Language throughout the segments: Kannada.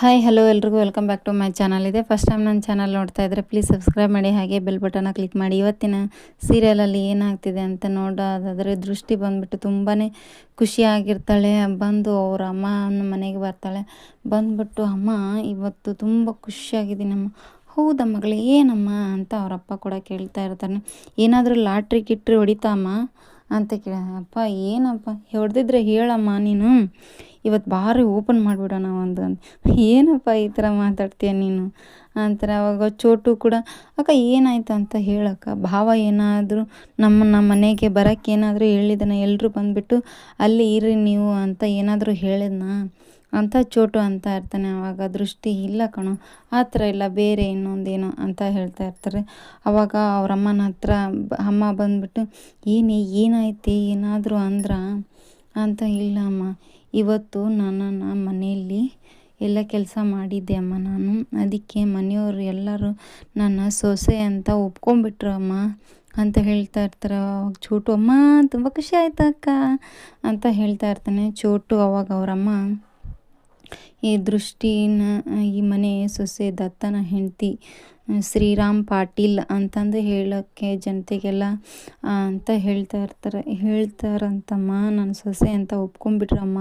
ಹಾಯ್ ಹಲೋ ಎಲ್ರಿಗೂ. Welcome back to my channel ಇದೆ ಫಸ್ಟ್ ಟೈಮ್ ನನ್ನ ಚಾನಲ್ ನೋಡ್ತಾ ಇದ್ದರೆ ಪ್ಲೀಸ್ ಸಬ್ಸ್ಕ್ರೈಬ್ ಮಾಡಿ, ಹಾಗೆ ಬೆಲ್ ಬಟನ್ನ ಕ್ಲಿಕ್ ಮಾಡಿ. ಇವತ್ತಿನ ಸೀರಿಯಲಲ್ಲಿ ಏನಾಗ್ತಿದೆ ಅಂತ ನೋಡೋದಾದರೆ ದೃಷ್ಟಿ ಬಂದುಬಿಟ್ಟು ತುಂಬಾ ಖುಷಿಯಾಗಿರ್ತಾಳೆ. ಬಂದು ಅವ್ರ ಅಮ್ಮನ ಮನೆಗೆ ಬರ್ತಾಳೆ. ಬಂದುಬಿಟ್ಟು, ಅಮ್ಮ, ಇವತ್ತು ತುಂಬ ಖುಷಿಯಾಗಿದ್ದೀನಮ್ಮ ಹೌದಾ ಮಗಳೇ, ಏನಮ್ಮ? ಅಂತ ಅವರಪ್ಪ ಕೂಡ ಕೇಳ್ತಾ ಇರ್ತಾನೆ. ಏನಾದರೂ ಲಾಟ್ರಿ ಕಿಟ್ರಿ ಹೊಡಿತಾ ಅಮ್ಮ? ಅಂತ ಕೇಳ, ಅಪ್ಪ, ಏನಪ್ಪ? ಹೊಡೆದಿದ್ರೆ ಹೇಳಮ್ಮ ನೀನು. ಇವತ್ತು ಭಾರಿ ಓಪನ್ ಮಾಡಿಬಿಡೋಣ ಒಂದು. ಏನಪ್ಪ ಈ ಥರ ಮಾತಾಡ್ತೀಯ ನೀನು? ಅಂತಾರೆ, ಅವಾಗ ಚೋಟು ಕೂಡ, ಅಕ್ಕ, ಏನಾಯ್ತು ಅಂತ ಹೇಳಕ್ಕ. ಭಾವ ಏನಾದರೂ ನಮ್ಮ ನಮ್ಮ ಮನೆಗೆ ಬರೋಕ್ಕೇನಾದರೂ ಹೇಳಿದನ? ಎಲ್ಲರೂ ಬಂದುಬಿಟ್ಟು ಅಲ್ಲಿ ಇರಿ ನೀವು ಅಂತ ಏನಾದರೂ ಹೇಳಿದ್ನಾ? ಅಂತ ಚೋಟು ಅಂತ ಇರ್ತಾನೆ ಆವಾಗ ದೃಷ್ಟಿ ಇಲ್ಲ ಕಣೋ. ಆ ಥರ ಇಲ್ಲ, ಬೇರೆ ಇನ್ನೊಂದೇನೋ ಅಂತ ಹೇಳ್ತಾ ಇರ್ತಾರೆ. ಅವಾಗ ಅವ್ರ ಅಮ್ಮನ ಹತ್ರ ಅಮ್ಮ ಬಂದ್ಬಿಟ್ಟು, ಏನೇ, ಏನಾಯ್ತು, ಏನಾದರೂ ಅಂದ್ರ? ಅಂತ, ಇಲ್ಲ ಅಮ್ಮ, ಇವತ್ತು ನನ್ನನ್ನು ಮನೆಯಲ್ಲಿ ಎಲ್ಲ ಕೆಲಸ ಮಾಡಿದ್ದೆ ಅಮ್ಮ ನಾನು. ಅದಕ್ಕೆ ಮನೆಯವರು ಎಲ್ಲರೂ ನನ್ನ ಸೊಸೆ ಅಂತ ಒಪ್ಕೊಂಡ್ಬಿಟ್ರು ಅಮ್ಮ ಅಂತ ಹೇಳ್ತಾ ಇರ್ತಾರೆ. ಅವಾಗ ಚೋಟು, ಅಮ್ಮ, ತುಂಬ ಖುಷಿ ಆಯ್ತಕ್ಕ ಅಂತ ಹೇಳ್ತಾ ಇರ್ತಾನೆ ಚೋಟು ಅವಾಗ ಅವರಮ್ಮ. ಈ ದೃಷ್ಟಿನ, ಈ ಮನೆ ಸೊಸೆ ದತ್ತನ ಹೆಂಡತಿ ಶ್ರೀರಾಮ್ ಪಾಟೀಲ್ ಅಂತಂದು ಹೇಳೋಕ್ಕೆ ಜನತೆಗೆಲ್ಲ ಅಂತ ಹೇಳ್ತಾ ಇರ್ತಾರೆ. ಹೇಳ್ತಾರಂತಮ್ಮ ನನ್ನ ಸೊಸೆ ಅಂತ ಒಪ್ಕೊಂಡ್ಬಿಟ್ರಮ್ಮ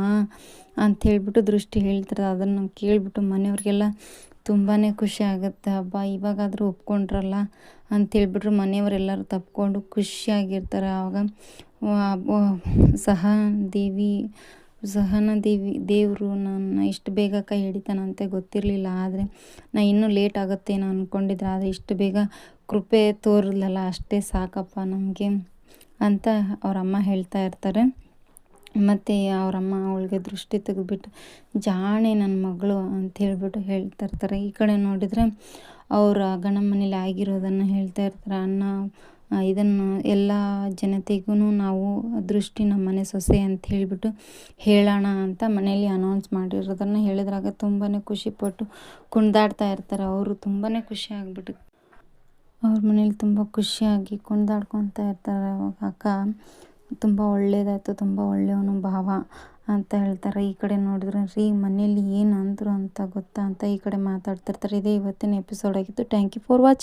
ಅಂತ ಹೇಳ್ಬಿಟ್ಟು ದೃಷ್ಟಿ ಹೇಳ್ತಾರೆ. ಅದನ್ನು ಕೇಳಿಬಿಟ್ಟು ಮನೆಯವ್ರಿಗೆಲ್ಲ ತುಂಬಾ ಖುಷಿ ಆಗುತ್ತೆ. ಹಬ್ಬ ಇವಾಗಾದರೂ ಒಪ್ಕೊಂಡ್ರಲ್ಲ ಅಂತೇಳ್ಬಿಟ್ರು ಮನೆಯವರೆಲ್ಲರೂ ತಪ್ಕೊಂಡು ಖುಷಿಯಾಗಿರ್ತಾರೆ. ಆವಾಗ ಸಹ ದೇವಿ ಸಹನ ದೇವಿ, ದೇವರು ನನ್ನ ಇಷ್ಟು ಬೇಗ ಕೈ ಹಿಡಿತಾನಂತೆ ಗೊತ್ತಿರಲಿಲ್ಲ, ಆದರೆ ನಾ ಇನ್ನೂ ಲೇಟ್ ಆಗುತ್ತೇನೋ ಅಂದ್ಕೊಂಡಿದ್ರೆ ಆದರೆ ಇಷ್ಟು ಬೇಗ ಕೃಪೆ ತೋರಲಲ್ಲ, ಅಷ್ಟೇ ಸಾಕಪ್ಪ ನಮಗೆ ಅಂತ ಅವರಮ್ಮ ಹೇಳ್ತಾ ಇರ್ತಾರೆ. ಮತ್ತು ಅವರಮ್ಮ ಅವಳಿಗೆ ದೃಷ್ಟಿ ತೆಗೆದ್ಬಿಟ್ಟು, ಜಾಣೆ ನನ್ನ ಮಗಳು ಅಂತ ಹೇಳಿಬಿಟ್ಟು ಹೇಳ್ತಾ ಇರ್ತಾರೆ. ಈ ಕಡೆ ನೋಡಿದರೆ ಅವರ ಗಂಡನ ಮನೇಲಿ ಆಗಿರೋದನ್ನು ಹೇಳ್ತಾ ಇರ್ತಾರೆ. ಅಣ್ಣ ಇದನ್ನು ಎಲ್ಲ ಜನತೆಗೂ ನಾವು ದೃಷ್ಟಿ ನಮ್ಮ ಮನೆ ಸೊಸೆ ಅಂತ ಹೇಳಿಬಿಟ್ಟು ಹೇಳೋಣ ಅಂತ ಮನೇಲಿ ಅನೌನ್ಸ್ ಮಾಡಿರೋದನ್ನು ಹೇಳಿದ್ರಾಗ ತುಂಬಾ ಖುಷಿಪಟ್ಟು ಕುಣಿದಾಡ್ತಾ ಇರ್ತಾರೆ. ಅವರು ತುಂಬಾ ಖುಷಿ ಆಗಿಬಿಟ್ಟು, ಅವ್ರ ಮನೇಲಿ ತುಂಬ ಖುಷಿಯಾಗಿ ಕುಣಿದಾಡ್ಕೊತ ಇರ್ತಾರೆ. ಅವಾಗ ಅಕ್ಕ ತುಂಬ ಒಳ್ಳೆಯದಾಯ್ತು ತುಂಬ ಒಳ್ಳೆಯವನು ಭಾವ ಅಂತ ಹೇಳ್ತಾರೆ. ಈ ಕಡೆ ನೋಡಿದ್ರೆ, ರೀ ಮನೇಲಿ ಏನು ಅಂದರು ಅಂತ ಗೊತ್ತಾ ಅಂತ ಈ ಕಡೆ ಮಾತಾಡ್ತಿರ್ತಾರೆ. ಇದೇ ಇವತ್ತಿನ ಎಪಿಸೋಡ್ ಆಗಿತ್ತು ಥ್ಯಾಂಕ್ ಯು ಫಾರ್ ವಾಚಿಂಗ್